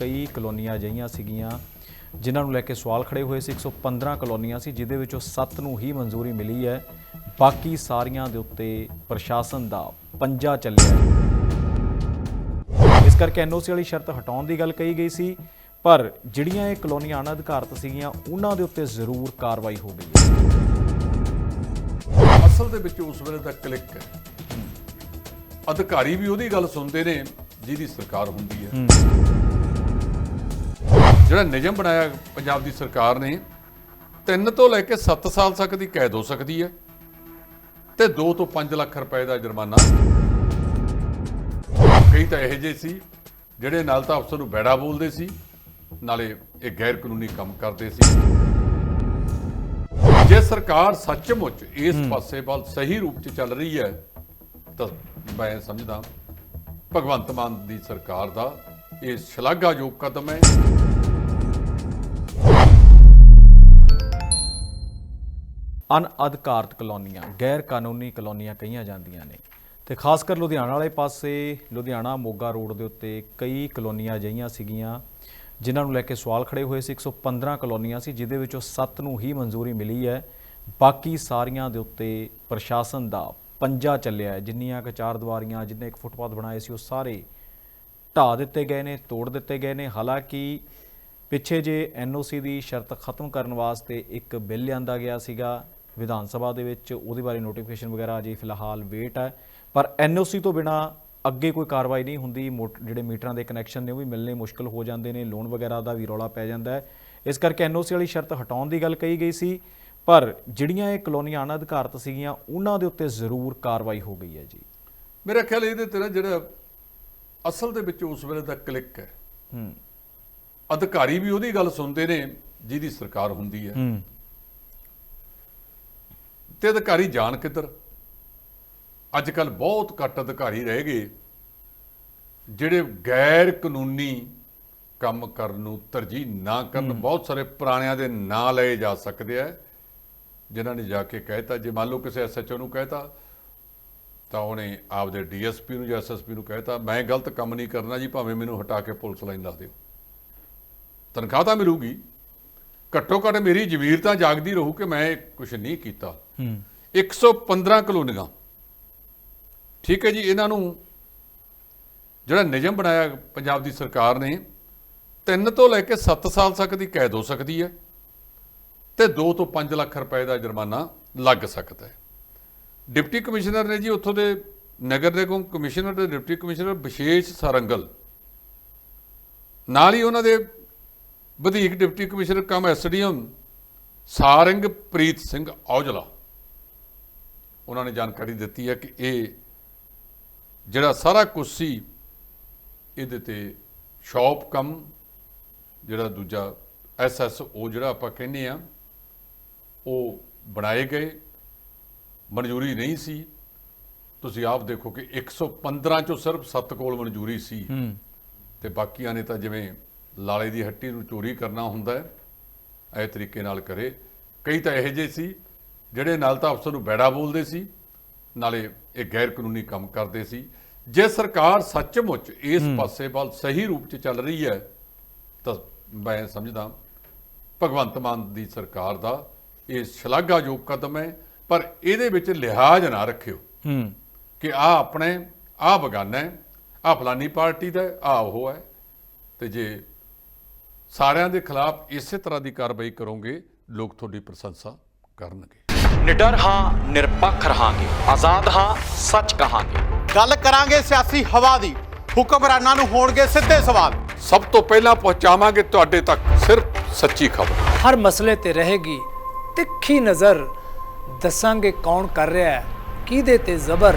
ਕਈ ਕਲੋਨੀਆਂ ਅਜਿਹੀਆਂ ਸੀਗੀਆਂ ਜਿਨ੍ਹਾਂ ਨੂੰ ਲੈ ਕੇ ਸਵਾਲ ਖੜੇ ਹੋਏ ਸੀ। 115 ਕਲੋਨੀਆਂ ਸੀ ਜਿਦੇ ਵਿੱਚੋਂ 7 ਨੂੰ ਹੀ ਮਨਜ਼ੂਰੀ ਮਿਲੀ ਹੈ। ਬਾਕੀ ਸਾਰੀਆਂ ਦੇ ਉੱਤੇ ਪ੍ਰਸ਼ਾਸਨ ਦਾ ਪੰਜਾ ਚੱਲਿਆ। ਇਸ ਕਰਕੇ ਐਨਓਸੀ ਵਾਲੀ ਸ਼ਰਤ ਹਟਾਉਣ ਦੀ ਗੱਲ ਕਹੀ ਗਈ ਸੀ ਪਰ ਜਿਹੜੀਆਂ ਇਹ ਕਲੋਨੀਆਂ ਅਣਅਧਿਕਾਰਤ ਸੀਗੀਆਂ ਉਹਨਾਂ ਦੇ ਉੱਤੇ ਜ਼ਰੂਰ ਕਾਰਵਾਈ ਹੋ ਗਈ ਅਸਲ ਦੇ ਵਿੱਚ ਉਸ ਵੇਲੇ ਦਾ ਕਲਿੱਕ ਹੈ। ਅਧਿਕਾਰੀ ਵੀ ਉਹਦੀ ਗੱਲ ਸੁਣਦੇ ਨੇ ਜਿਹਦੀ ਸਰਕਾਰ ਹੁੰਦੀ ਹੈ। ਜਿਹੜਾ ਨਿਯਮ ਬਣਾਇਆ ਪੰਜਾਬ ਦੀ ਸਰਕਾਰ ਨੇ 3 ਤੋਂ ਲੈ ਕੇ 7 ਸਾਲ ਤੱਕ ਦੀ ਕੈਦ ਹੋ ਸਕਦੀ ਹੈ ਤੇ 2 ਤੋਂ 5 ਲੱਖ ਰੁਪਏ ਦਾ ਜੁਰਮਾਨਾ। ਕਈ ਤਾਂ ਇਹੋ ਜਿਹੇ ਸੀ ਜਿਹੜੇ ਨਾਲ ਤਾਂ ਅਫਸਰ ਨੂੰ ਬੈੜਾ ਬੋਲਦੇ ਸੀ ਨਾਲੇ ਇਹ ਗੈਰ ਕਾਨੂੰਨੀ ਕੰਮ ਕਰਦੇ ਸੀ। ਜੇ ਸਰਕਾਰ ਸੱਚਮੁੱਚ ਇਸ ਪਾਸੇ ਵੱਲ ਸਹੀ ਰੂਪ 'ਚ ਚੱਲ ਰਹੀ ਹੈ ਤਾਂ ਮੈਂ ਸਮਝਦਾ ਭਗਵੰਤ ਮਾਨ ਦੀ ਸਰਕਾਰ ਦਾ ਇਹ ਸ਼ਲਾਘਾਯੋਗ ਕਦਮ ਹੈ। ਅਨਅਧਿਕਾਰਤ ਕਲੋਨੀਆਂ ਗੈਰ ਕਾਨੂੰਨੀ ਕਲੋਨੀਆਂ ਕਹੀਆਂ ਜਾਂਦੀਆਂ ਨੇ। ਤੇ ਖਾਸ ਕਰ ਲੁਧਿਆਣਾ ਵਾਲੇ ਪਾਸੇ, ਲੁਧਿਆਣਾ ਮੋਗਾ ਰੋਡ ਦੇ ਉੱਤੇ ਕਈ ਕਲੋਨੀਆਂ ਅਜਿਹੀਆਂ ਸੀਗੀਆਂ, ਜਿਨ੍ਹਾਂ ਨੂੰ ਲੈ ਕੇ ਸਵਾਲ ਖੜੇ ਹੋਏ ਸੀ। 115 ਕਲੋਨੀਆਂ ਸੀ ਜਿਦੇ ਵਿੱਚੋਂ 7 ਨੂੰ ਹੀ ਮਨਜ਼ੂਰੀ ਮਿਲੀ ਹੈ। ਬਾਕੀ ਸਾਰੀਆਂ ਦੇ ਉੱਤੇ ਪ੍ਰਸ਼ਾਸਨ ਦਾ ਪੰਜਾ ਚੱਲਿਆ ਹੈ। ਜਿੰਨੀਆਂ ਕੁ ਚਾਰ ਦੀਵਾਰੀਆਂ, ਜਿੰਨੇ ਇੱਕ ਫੁੱਟਪਾਥ ਬਣਾਏ ਸੀ, ਉਹ ਸਾਰੇ ਢਾਹ ਦਿੱਤੇ ਗਏ ਨੇ, ਤੋੜ ਦਿੱਤੇ ਗਏ ਨੇ। ਹਾਲਾਂਕਿ ਪਿੱਛੇ ਜੇ ਐਨਓਸੀ ਦੀ ਸ਼ਰਤ ਖਤਮ ਕਰਨ ਵਾਸਤੇ ਇੱਕ ਬਿੱਲ ਲਿਆਂਦਾ ਗਿਆ ਸੀਗਾ ਵਿਧਾਨ ਸਭਾ ਦੇ ਵਿੱਚ ਉਹਦੇ ਬਾਰੇ ਨੋਟੀਫਿਕੇਸ਼ਨ ਵਗੈਰਾ ਅਜੇ ਫਿਲਹਾਲ ਵੇਟ ਹੈ। ਪਰ ਐਨਓਸੀ ਤੋਂ ਬਿਨਾ ਅੱਗੇ ਕੋਈ ਕਾਰਵਾਈ ਨਹੀਂ ਹੁੰਦੀ। ਜਿਹੜੇ ਮੀਟਰਾਂ ਦੇ ਕਨੈਕਸ਼ਨ ਨੇ ਉਹ ਵੀ ਮਿਲਣੇ ਮੁਸ਼ਕਲ ਹੋ ਜਾਂਦੇ ਨੇ। ਲੋਨ ਵਗੈਰਾ ਦਾ ਵੀ ਰੌਲਾ ਪੈ ਜਾਂਦਾ ਹੈ। ਇਸ ਕਰਕੇ ਐਨਓਸੀ ਵਾਲੀ ਸ਼ਰਤ ਹਟਾਉਣ ਦੀ ਗੱਲ ਕਹੀ ਗਈ ਸੀ। ਪਰ ਜਿਹੜੀਆਂ ਇਹ ਕਲੋਨੀਆਂ ਅਣਅਧਿਕਾਰਤ ਸੀਗੀਆਂ ਉਹਨਾਂ ਦੇ ਉੱਤੇ ਜ਼ਰੂਰ ਕਾਰਵਾਈ ਹੋ ਗਈ ਹੈ ਜੀ। ਮੇਰਾ ਖਿਆਲ ਇਹਦੇ ਤੇ ਨਾ ਜਿਹੜਾ ਅਸਲ ਦੇ ਵਿੱਚ ਉਸ ਵੇਲੇ ਦਾ ਕਲਿੱਕ ਹੈ। ਹੂੰ। ਅਧਿਕਾਰੀ ਵੀ ਉਹਦੀ ਗੱਲ ਸੁਣਦੇ ਨੇ ਜਿਹਦੀ ਸਰਕਾਰ ਹੁੰਦੀ ਹੈ। ਹੂੰ। ਤੇ ਅਧਿਕਾਰੀ ਜਾਣ ਕਿੱਧਰ? ਅੱਜ ਕੱਲ ਬਹੁਤ ਘੱਟ ਅਧਿਕਾਰੀ ਰਹਿ ਗਏ ਜਿਹੜੇ ਗੈਰ ਕਾਨੂੰਨੀ ਕੰਮ ਕਰਨ ਨੂੰ ਤਰਜੀਹ ਨਾ ਕਰਨ ਬਹੁਤ ਸਾਰੇ ਪੁਰਾਣਿਆਂ ਦੇ ਨਾਂ ਲਏ ਜਾ ਸਕਦੇ ਆ ਜਿਨ੍ਹਾਂ ਨੇ ਜਾ ਕੇ ਕਹਿਤਾ। ਜੇ ਮੰਨ ਲਓ ਕਿਸੇ ਐਸਐਚਓ ਨੂੰ ਕਹਿਤਾ ਤਾਂ ਉਹਨੇ ਆਪਦੇ ਡੀਐਸਪੀ ਨੂੰ ਜਾਂ ਐਸਐਸਪੀ ਨੂੰ ਕਹਿਤਾ ਮੈਂ ਗਲਤ ਕੰਮ ਨਹੀਂ ਕਰਨਾ ਜੀ ਭਾਵੇਂ ਮੈਨੂੰ ਹਟਾ ਕੇ ਪੁਲਿਸ ਲਾਈਨ ਲਾ ਦਿਓ। ਤਨਖਾਹ ਤਾਂ ਮਿਲੂਗੀ। ਘੱਟੋ ਘੱਟ ਮੇਰੀ ਜ਼ਮੀਰ ਤਾਂ ਜਾਗਦੀ ਰਹੂ ਕਿ ਮੈਂ ਕੁਝ ਨਹੀਂ ਕੀਤਾ। ਹੂੰ। 115 ਕਲੋਨੀਆਂ। ਠੀਕ ਹੈ ਜੀ ਇਹਨਾਂ ਨੂੰ ਜਿਹੜਾ ਨਿਯਮ ਬਣਾਇਆ ਪੰਜਾਬ ਦੀ ਸਰਕਾਰ ਨੇ 3 ਤੋਂ ਲੈ ਕੇ 7 ਸਾਲ ਤੱਕ ਦੀ ਕੈਦ ਹੋ ਸਕਦੀ ਹੈ ਤੇ 2 ਤੋਂ 5 ਲੱਖ ਰੁਪਏ ਦਾ ਜੁਰਮਾਨਾ ਲੱਗ ਸਕਦਾ ਹੈ। ਡਿਪਟੀ ਕਮਿਸ਼ਨਰ ਨੇ ਜੀ ਉੱਥੋਂ ਦੇ ਨਗਰ ਨਿਗਮ ਕਮਿਸ਼ਨਰ ਤੇ ਡਿਪਟੀ ਕਮਿਸ਼ਨਰ ਵਿਸ਼ੇਸ਼ ਸਰੰਗਲ। ਨਾਲ ਹੀ ਉਹਨਾਂ ਦੇ ਵਧੀਕ deputy commissioner cum SDM Sarang Preet Singh Aujla. ਉਹਨਾਂ ਨੇ ਜਾਣਕਾਰੀ ਦਿੱਤੀ ਹੈ ਕਿ ਇਹ ਜਿਹੜਾ ਸਾਰਾ ਕੁਝ ਸੀ ਇਹਦੇ ਤੇ ਸ਼ਾਪ ਕਮ ਜਿਹੜਾ ਦੂਜਾ ਐਸਐਸਓ ਜਿਹੜਾ ਆਪਾਂ ਕਹਿੰਦੇ ਆ ਉਹ ਬਣਾਏ ਗਏ। ਮਨਜ਼ੂਰੀ ਨਹੀਂ ਸੀ। ਤੁਸੀਂ ਆਪ ਦੇਖੋ ਕਿ 115 ਚੋਂ ਸਿਰਫ 7 ਕੋਲ ਮਨਜ਼ੂਰੀ ਸੀ। ਤੇ ਬਾਕੀਆਂ ਨੇ ਤਾਂ ਜਿਵੇਂ ਲਾਲੇ ਦੀ ਹੱਟੀ ਨੂੰ ਚੋਰੀ ਕਰਨਾ ਹੁੰਦਾ ਹੈ ਇਹ ਤਰੀਕੇ ਨਾਲ ਕਰੇ। ਕਈ ਤਾਂ ਇਹੋ ਜਿਹੇ ਸੀ ਜਿਹੜੇ ਨਾਲ ਤਾਂ ਅਫਸਰ ਨੂੰ ਬੈੜਾ ਬੋਲਦੇ ਸੀ ਨਾਲੇ ਇਹ ਗੈਰ ਕਾਨੂੰਨੀ ਕੰਮ ਕਰਦੇ ਸੀ। ਜੇ ਸਰਕਾਰ ਸੱਚਮੁੱਚ ਇਸ ਪਾਸੇ ਵੱਲ ਸਹੀ ਰੂਪ 'ਚ ਚੱਲ ਰਹੀ ਹੈ ਤਾਂ ਮੈਂ ਸਮਝਦਾ ਭਗਵੰਤ ਮਾਨ ਦੀ ਸਰਕਾਰ ਦਾ ਇਹ ਸ਼ਲਾਘਾਯੋਗ ਕਦਮ ਹੈ ਪਰ ਇਹਦੇ ਵਿੱਚ ਲਿਹਾਜ਼ ਨਾ ਰੱਖਿਓ ਹੂੰ। ਕਿ ਆ ਆਪਣੇ ਆ ਬਗਾਨਾ ਹੈ ਆ ਫਲਾਨੀ ਪਾਰਟੀ ਦਾ ਆ ਉਹ ਹੈ ਤੇ ਜੇ ਸਾਰਿਆਂ ਦੇ ਖਿਲਾਫ ਇਸੇ ਤਰ੍ਹਾਂ ਦੀ ਕਾਰਵਾਈ ਕਰੋਗੇ ਲੋਕ ਤੁਹਾਡੀ ਪ੍ਰਸ਼ੰਸਾ ਕਰਨਗੇ। ਨਿਡਰ ਹਾਂ ਨਿਰਪੱਖ ਰਹਾਂਗੇ। ਆਜ਼ਾਦ ਹਾਂ ਸੱਚ ਕਹਾਂਗੇ। ਗੱਲ ਕਰਾਂਗੇ ਸਿਆਸੀ ਹਵਾ ਦੀ। ਹੁਕਮਰਾਨਾਂ ਨੂੰ ਹੋਣਗੇ ਸਿੱਧੇ ਸਵਾਲ। ਸਭ ਤੋਂ ਪਹਿਲਾਂ ਪਹੁੰਚਾਵਾਂਗੇ ਤੁਹਾਡੇ ਤੱਕ ਸਿਰਫ ਸੱਚੀ ਖਬਰ। ਹਰ ਮਸਲੇ ਤੇ ਰਹੇਗੀ ਤਿੱਖੀ ਨਜ਼ਰ। ਦੱਸਾਂਗੇ ਕੌਣ ਕਰ ਰਿਹਾ ਹੈ ਕਿਹਦੇ ਤੇ ਜ਼ਬਰ।